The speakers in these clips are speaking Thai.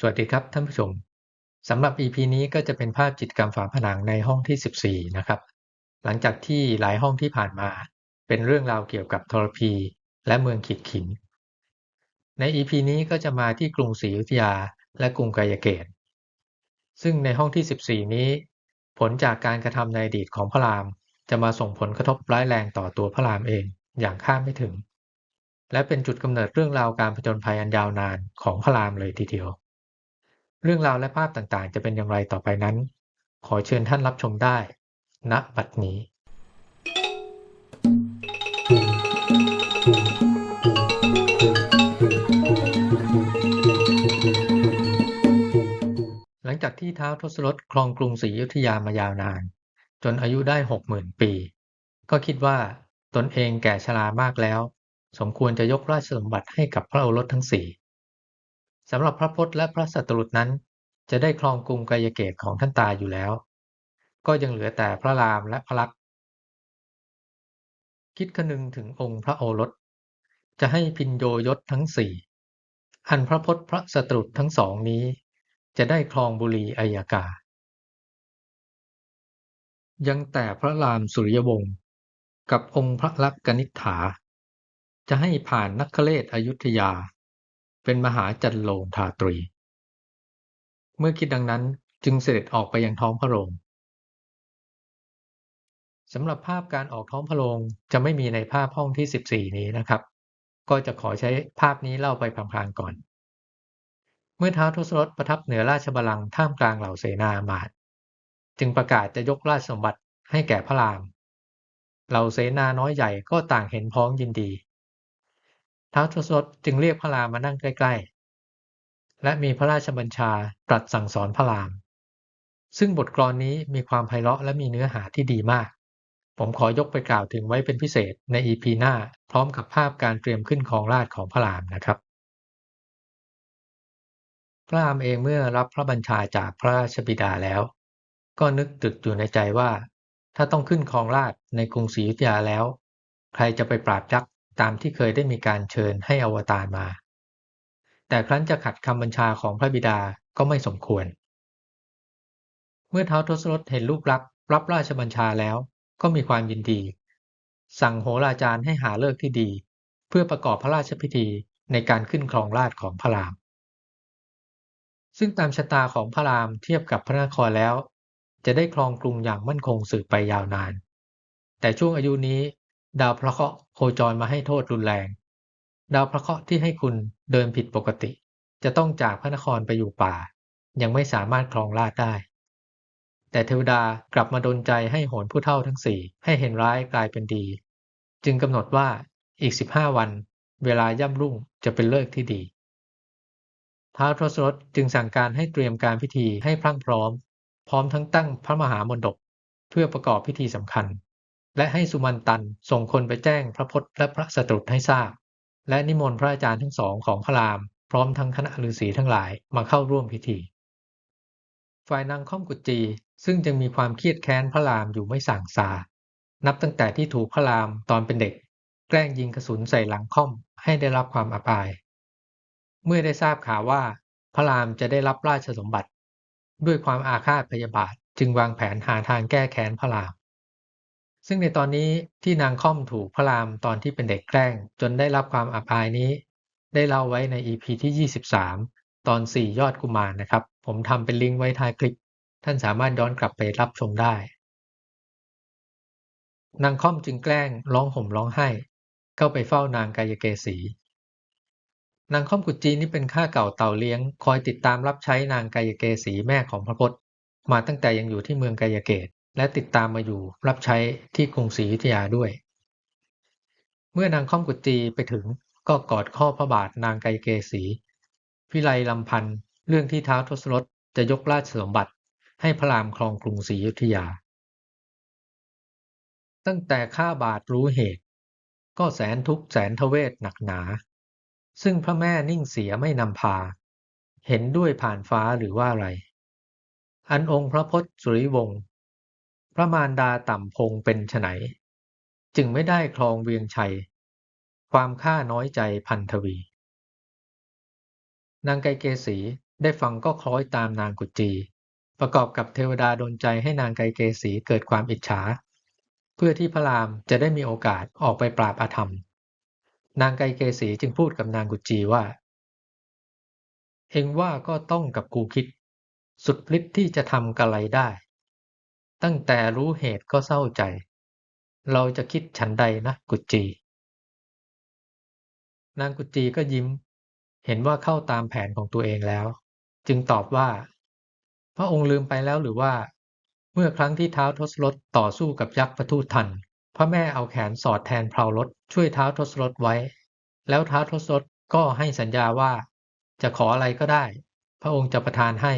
สวัสดีครับท่านผู้ชมสำหรับ EP นี้ก็จะเป็นภาพจิตกรรมฝาผนังในห้องที่ 14 นะครับ หลังจากที่หลายห้องที่ผ่านมา เป็นเรื่องราวเกี่ยวกับทรพีและเมืองขีดขิน ใน EP นี้ก็จะมาที่กรุงศรีอยุธยาและกรุงกายเกต ซึ่งในห้องที่ 14 นี้ ผลจากการกระทำในอดีตของพระราม จะมาส่งผลกระทบร้ายแรงต่อตัวพระรามเองอย่างคาดไม่ถึง และเป็นจุดกำเนิดเรื่องราวการผจญภัยอันยาวนานของพระรามเลยทีเดียว เรื่องราวและภาพต่างๆ จะเป็นอย่างไรต่อไปนั้น ขอเชิญท่านรับชมได้ ณ บัดนี้หลังจากที่เท้าทศรถครองกรุงศรีอยุธยามายาวนาน จนอายุได้หกหมื่นปี ก็คิดว่าตนเองแก่ชรามากแล้ว สมควรจะยกราชสมบัติให้กับพระโอรสทั้งสี่ สำหรับพระพจน์และพระสัตรุษนั้น จะได้ครองกรุงกายเกตของท่านตาอยู่แล้ว ก็ยังเหลือแต่พระรามและพระลักษณ์คิดคนึงถึงองค์พระโอรส จะให้พินโยยศทั้งสี่อันพระพจน์พระสัตรุษทั้งสองนี้ จะได้ครองบุรีอัยกา ยังแต่พระรามสุริยวงศ์กับองค์พระลักษณ์กนิษฐา จะให้ผ่านนักเลศอยุธยา เป็นมหาจันโลงทาตรี เมื่อคิดดังนั้นจึงเสด็จออกไปยังท้องพระโรงสำหรับภาพการออกท้องพระโรงจะไม่มีในภาพห้องที่ 14 นี้นะครับ ก็จะขอใช้ภาพนี้เล่าไปพลางๆก่อน เมื่อท้าวทศรถประทับเหนือราชบัลลังก์ท่ามกลางเหล่าเสนามาตจึงประกาศจะยกราชสมบัติให้แก่พระราม เหล่าเสนาน้อยใหญ่ก็ต่างเห็นพ้องยินดี ท้าวทศรถจึงเรียกพระรามมานั่งใกล้ๆ และมีพระราชบัญชาตรัสสั่งสอนพระราม ซึ่งบทกลอนนี้มีความไพเราะและมีเนื้อหาที่ดีมาก ผมขอยกไปกล่าวถึงไว้เป็นพิเศษใน EP หน้า พร้อมกับภาพการเตรียมขึ้นของราชของพระรามนะครับพระรามเองเมื่อรับพระบัญชาจากพระราชบิดาแล้ว ก็นึกตึกอยู่ในใจว่า ถ้าต้องขึ้นครองราชในกรุงศรีอยุธยาแล้ว ใครจะไปปราบยักษ์ ตามที่เคยได้มีการเชิญให้อวตารมา แต่ครั้นจะขัดคำบัญชาของพระบิดาก็ไม่สมควร เมื่อเท้าทศรถเห็นลูกรักรับราชบัญชาแล้วก็มีความยินดี สั่งโหราจารย์ให้หาเลิกที่ดี เพื่อประกอบพระราชพิธีในการขึ้นครองราชของพระราม ซึ่งตามชะตาของพระรามเทียบกับพระนครแล้ว จะได้ครองกรุงอย่างมั่นคงสืบไปยาวนาน แต่ช่วงอายุนี้ ดาวพระเคราะห์โคจรมาให้โทษรุนแรง ดาวพระเคราะห์ที่ให้คุณเดินผิดปกติ จะต้องจากพระนครไปอยู่ป่า ยังไม่สามารถครองราชได้ แต่เทวดากลับมาดลใจให้โหนผู้เท่าทั้งสี่ให้เห็นร้ายกลายเป็นดี จึงกำหนดว่าอีกสิบห้าวัน เวลาย่ำรุ่งจะเป็นเลิกที่ดีท้าวทศรถจึงสั่งการให้เตรียมการพิธีให้พรั่งพร้อม พร้อมทั้งตั้งพระมหามณฑปเพื่อประกอบพิธีสำคัญ และให้สุมันตันส่งคนไปแจ้งพระพจน์และพระสตรุษให้ทราบ และนิมนต์พระอาจารย์ทั้งสองของพระราม พร้อมทั้งคณะฤาษีทั้งหลายมาเข้าร่วมพิธี ฝ่ายนางค่อมกุจีซึ่งยังมีความเครียดแค้นพระรามอยู่ไม่ส่างซานับตั้งแต่ที่ถูกพระรามตอนเป็นเด็ก แกล้งยิงกระสุนใส่หลังค่อมให้ได้รับความอับอาย เมื่อได้ทราบข่าวว่า พระรามจะได้รับราชสมบัติ ด้วยความอาฆาตพยาบาทจึงวางแผนหาทางแก้แค้นพระราม ซึ่งในตอนนี้ที่นางค่อมถูกพระรามตอนที่เป็นเด็กแกล้ง จนได้รับความอับอายนี้ ได้เล่าไว้ใน EP ที่ 23 ตอน 4 ยอดกุมารนะครับ ผมทำเป็นลิงก์ไว้ท้ายคลิป ท่านสามารถย้อนกลับไปรับชมได้ นางค่อมจึงแกล้งร้องห่มร้องไห้ เข้าไปเฝ้านางกายเกษีนางค่อมกุจีนี่เป็นข้าเก่าเต่าเลี้ยง คอยติดตามรับใช้นางกายเกษีแม่ของพระพจน์มาตั้งแต่ยังอยู่ที่เมืองกายเกต และติดตามมาอยู่รับใช้ที่กรุงศรีอยุธยาด้วย เมื่อนางค่อมกุจีไปถึงก็กอดข้อพระบาทนางไกเกษีพิไลลำพันธ์เรื่องที่เท้าวทศรถจะยกราชสมบัติให้พระรามครองกรุงศรีอยุธยา ตั้งแต่ข้าบาทรู้เหตุ ก็แสนทุกข์แสนทเวทหนักหนา ซึ่งพระแม่นิ่งเสียไม่นำพา เห็นด้วยผ่านฟ้าหรือว่าอะไร อันองค์พระพจน์สุริวงศ์ ระมารดาต่ำพงเป็นไฉนจึงไม่ได้ครองเวียงชัย ความข้าน้อยใจพันทวี นางไกเกษีได้ฟังก็คล้อยตามนางกุจี ประกอบกับเทวดาดลใจให้นางไกเกษีเกิดความอิจฉา เพื่อที่พระรามจะได้มีโอกาสออกไปปราบอาธรรม นางไกเกษีจึงพูดกับนางกุจีว่า เองว่าก็ต้องกับกูคิด สุดฤทธิ์ที่จะทำกะไรได้ ตั้งแต่รู้เหตุก็เศร้าใจ เราจะคิดฉันใดนะกุจี นางกุจีก็ยิ้ม เห็นว่าเข้าตามแผนของตัวเองแล้ว จึงตอบว่า พระองค์ลืมไปแล้วหรือว่า เมื่อครั้งที่เท้าทศรถต่อสู้กับยักษ์ประทูทัน พระแม่เอาแขนสอดแทนเพลารถช่วยเท้าทศรถไว้ แล้วเท้าทศรถก็ให้สัญญาว่า จะขออะไรก็ได้ พระองค์จะประทานให้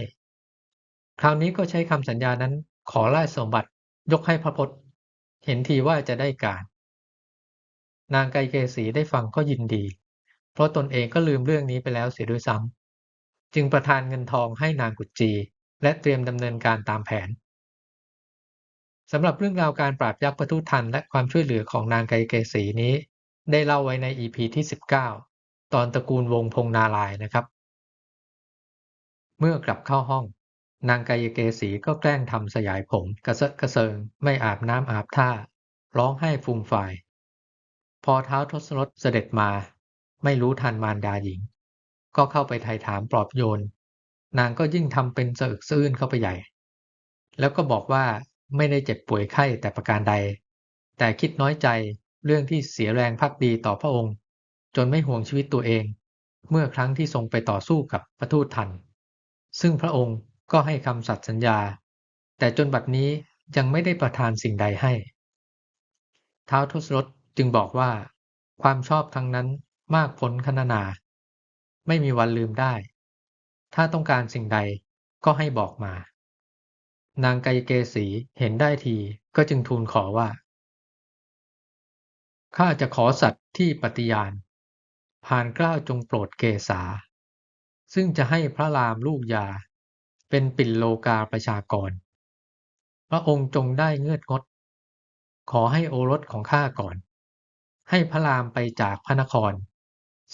คราวนี้ก็ใช้คำสัญญานั้น ขอราชสมบัติยกให้พระพศเห็นทีว่าจะได้การ นางไกเกษีได้ฟังก็ยินดี เพราะตนเองก็ลืมเรื่องนี้ไปแล้วเสียด้วยซ้ำจึงประทานเงินทองให้นางกุจจี และเตรียมดำเนินการตามแผนสำหรับเรื่องราวการปราบยักษ์ประทุทันและความช่วยเหลือของนางไกเกษีนี้ ได้เล่าไว้ใน EP ที่ 19 ตอนตระกูลวงพงนาลายนะครับ เมื่อกลับเข้าห้อง นางไกเกษีก็แกล้งทำสยายผมกระเซาะกระเซิง ไม่อาบน้ำอาบท่า ร้องไห้ฟูมฟาย พอเท้าทศรถเสด็จมา ไม่รู้ทันมารดาหญิง ก็เข้าไปไถ่ถามปลอบโยน นางก็ยิ่งทำเป็นสะอึกสะอื้นเข้าไปใหญ่ แล้วก็บอกว่าไม่ได้เจ็บป่วยไข้แต่ประการใด แต่คิดน้อยใจเรื่องที่เสียแรงพักดีต่อพระองค์ จนไม่ห่วงชีวิตตัวเอง เมื่อครั้งที่ทรงไปต่อสู้กับพระทูตทัน ซึ่งพระองค์ ก็ให้คำสัตย์สัญญา แต่จนบัดนี้ยังไม่ได้ประทานสิ่งใดให้ท้าวทศรถจึงบอกว่า ความชอบทั้งนั้นมากพ้นคณนา ไม่มีวันลืมได้ ถ้าต้องการสิ่งใดก็ให้บอกมา นางไกเกษีเห็นได้ทีก็จึงทูลขอว่าข้าจะขอสัตว์ที่ปฏิญาณ ผ่านกล้าวจงโปรดเกษาซึ่งจะให้พระรามลูกยา เป็นปิ่นโลกาประชากร พระองค์จงได้เงือดงด ขอให้โอรสของข้าก่อน ให้พระรามไปจากพระนคร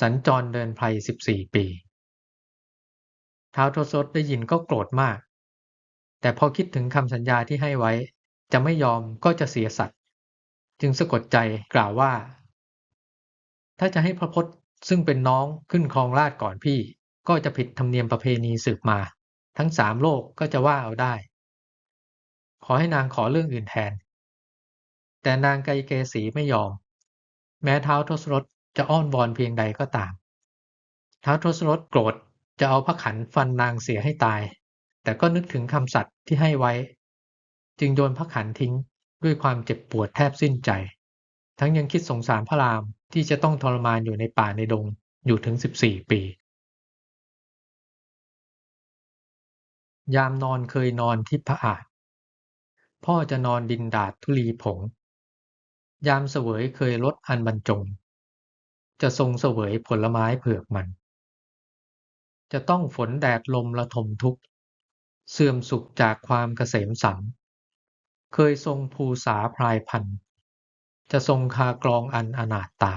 สัญจรเดินไพรสิบสี่ปีท้าวทศได้ยินก็โกรธมาก แต่พอคิดถึงคำสัญญาที่ให้ไว้ จะไม่ยอมก็จะเสียสัตว์จึงสะกดใจกล่าวว่า ถ้าจะให้พระพศซึ่งเป็นน้องขึ้นครองราชก่อนพี่ ก็จะผิดธรรมเนียมประเพณีสืบมา ทั้งสามโลกก็จะว่าเอาได้ ขอให้นางขอเรื่องอื่นแทน แต่นางไกเกษีไม่ยอม แม้เท้าทศรถจะอ้อนวอนเพียงใดก็ตาม เท้าทศรถโกรธจะเอาพระขันฟันนางเสียให้ตาย แต่ก็นึกถึงคำสัตย์ที่ให้ไว้ จึงโยนพระขันทิ้งด้วยความเจ็บปวดแทบสิ้นใจ ทั้งยังคิดสงสารพระรามที่จะต้องทรมานอยู่ในป่าในดงอยู่ถึง 14 ปี ยามนอนเคยนอนที่พระอาจ พ่อจะนอนดินดาดทุลีผง ยามเสวยเคยลดอันบรรจง จะทรงเสวยผลไม้เผือกมัน จะต้องฝนแดดลมละทมทุกข์ เสื่อมสุขจากความเกษมสัน เคยทรงภูษาพรายพัน จะทรงคากรองอันอนาตตา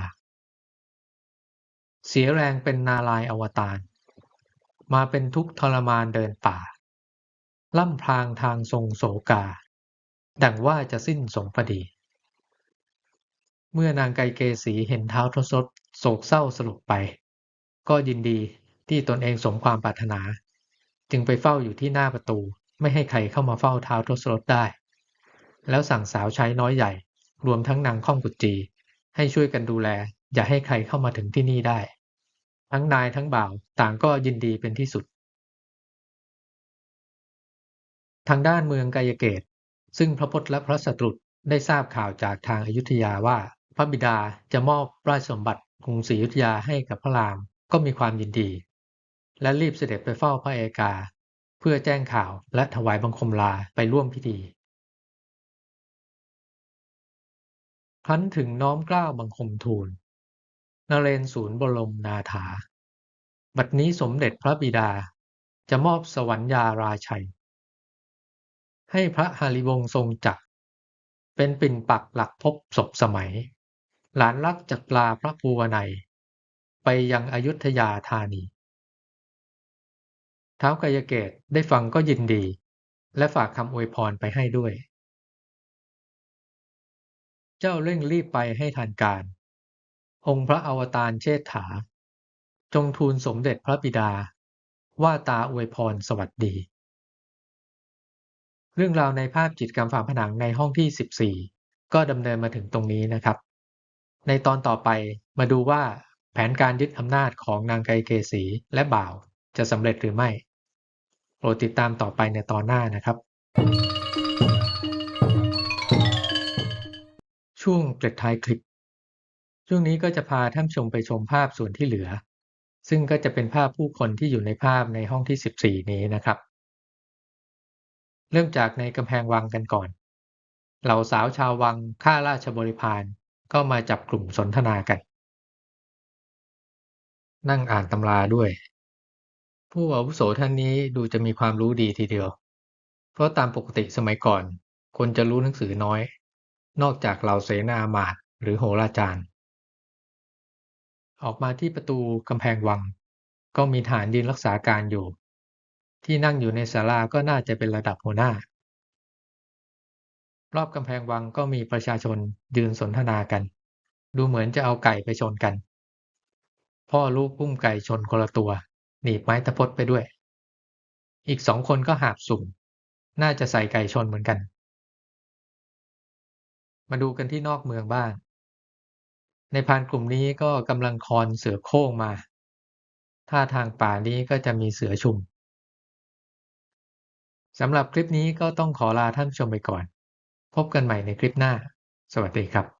เสียแรงเป็นนาลายอวตารมาเป็นทุกข์ทรมานเดินป่า ล่ำพรางทางทรงโสกา ดังว่าจะสิ้นสงพดี เมื่อนางไกเกษีเห็นเท้าทศรโศกเศร้าสลบไป ก็ยินดีที่ตนเองสมความปรารถนา จึงไปเฝ้าอยู่ที่หน้าประตูไม่ให้ใครเข้ามาเฝ้าเท้าทศรถได้ แล้วสั่งสาวใช้น้อยใหญ่ รวมทั้งนางข้องกุจี ให้ช่วยกันดูแล อย่าให้ใครเข้ามาถึงที่นี่ได้ ทั้งนายทั้งบ่าวต่างก็ยินดีเป็นที่สุด ทางด้านเมืองกายเกต ซึ่งพระพจน์และพระสตรุษได้ทราบข่าวจากทางอายุทยาว่า พระบิดาจะมอบราชสมบัติกรุงศรีอยุธยาให้กับพระรามก็มีความยินดี และรีบเสด็จไปเฝ้าพระเอกา เพื่อแจ้งข่าวและถวายบังคมลาไปร่วมพิธีครั้นถึงน้อมกล้าบังคมทูลนเรนศูนย์บรมนาถา บัดนี้สมเด็จพระบิดาจะมอบสวรรยาราชัย ให้พระหาริวงศ์ทรงจักร เป็นปิ่นปักหลักพบศพสมัย หลานรักจากลาพระภูวนัย ไปยังอยุธยาธานีท้าวกายเกตได้ฟังก็ยินดี และฝากคำอวยพรไปให้ด้วย เจ้าเร่งรีบไปให้ทันการ องค์พระอวตารเชษฐา จงทูลสมเด็จพระบิดาว่าตาอวยพรสวัสดี เรื่องราวในภาพจิตกรรมฝาผนังในห้องที่ 14 ก็ดำเนินมาถึงตรงนี้นะครับ ในตอนต่อไปมาดูว่าแผนการยึดอำนาจของนางไกเกษีและบ่าวจะสำเร็จหรือไม่ โปรดติดตามต่อไปในตอนหน้านะครับ ช่วงเกร็ดท้ายคลิป ช่วงนี้ก็จะพาท่านชมไปชมภาพส่วนที่เหลือ ซึ่งก็จะเป็นภาพผู้คนที่อยู่ในภาพในห้องที่ 14 นี้นะครับ เริ่มจากในกำแพงวังกันก่อน เหล่าสาวชาววังข้าราชบริพารก็มาจับกลุ่มสนทนากัน นั่งอ่านตำราด้วย ผู้อาวุโสท่านนี้ดูจะมีความรู้ดีทีเดียว เพราะตามปกติสมัยก่อน คนจะรู้หนังสือน้อย นอกจากเหล่าเสนามาตย์หรือโหราจารย์ ออกมาที่ประตูกำแพงวัง ก็มีฐานยืนรักษาการอยู่ ที่นั่งอยู่ในศาลาก็น่าจะเป็นระดับหัวหน้า รอบกำแพงวังก็มีประชาชนยืนสนทนากัน ดูเหมือนจะเอาไก่ไปชนกัน พ่อลูกพุ่มไก่ชนคนละตัว หนีบไม้ตะพดไปด้วย อีกสองคนก็หาบสุ่ม น่าจะใส่ไก่ชนเหมือนกัน มาดูกันที่นอกเมืองบ้างในพานกลุ่มนี้ก็กำลังคอนเสือโคร่งมา ท่าทางป่านี้ก็จะมีเสือชุม สำหรับคลิปนี้ก็ต้องขอลาท่านผู้ชมไปก่อน พบกันใหม่ในคลิปหน้า สวัสดีครับ